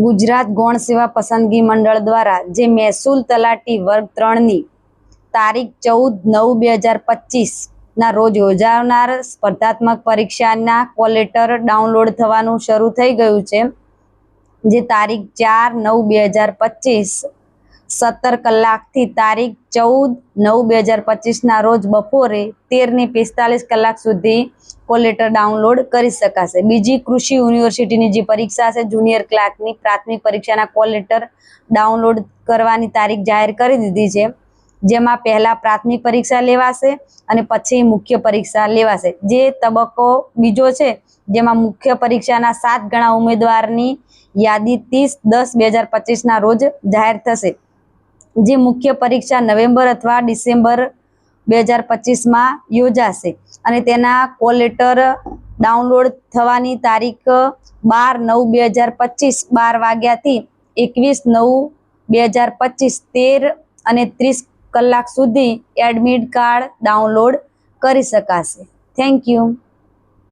ગુજરાત ગૌણ સેવા પસંદગી મંડળ દ્વારા જે મહેસૂલ તલાટી વર્ગ ત્રણની તારીખ ચૌદ નવ બે હજાર પચીસના રોજ યોજાનાર સ્પર્ધાત્મક પરીક્ષાના કોલેટર ડાઉનલોડ થવાનું શરૂ થઈ ગયું છે. જે તારીખ ચાર નવ બે હજાર પચીસ સત્તર કલાકથી તારીખ ચૌદ નવ બે હજાર પચીસના રોજ બપોરે તેરની પિસ્તાલીસ કલાક સુધી કોલ લેટર ડાઉનલોડ કરી શકાશે. બીજી કૃષિ યુનિવર્સિટીની જે પરીક્ષા છે જુનિયર ક્લાર્કની પ્રાથમિક પરીક્ષાના કોલ લેટર ડાઉનલોડ કરવાની તારીખ જાહેર કરી દીધી છે, જેમાં પહેલા પ્રાથમિક પરીક્ષા લેવાશે અને પછી મુખ્ય પરીક્ષા લેવાશે. જે તબક્કો બીજો છે, જેમાં મુખ્ય પરીક્ષાના સાત ગણા ઉમેદવારની યાદી ત્રીસ દસ બે હજાર પચીસના રોજ જાહેર થશે. જે મુખ્ય પરીક્ષા નવેમ્બર અથવા ડિસેમ્બર બે હજાર પચીસમાં યોજાશે. અને તેના કોલ લેટર ડાઉનલોડ થવાની તારીખ બાર નવ બે હજાર પચીસ, બાર વાગ્યાથી એકવીસ નવ બે હજાર પચીસ, તેર અને ત્રીસ કલાક સુધી એડમિટ કાર્ડ ડાઉનલોડ કરી શકાશે. Thank you.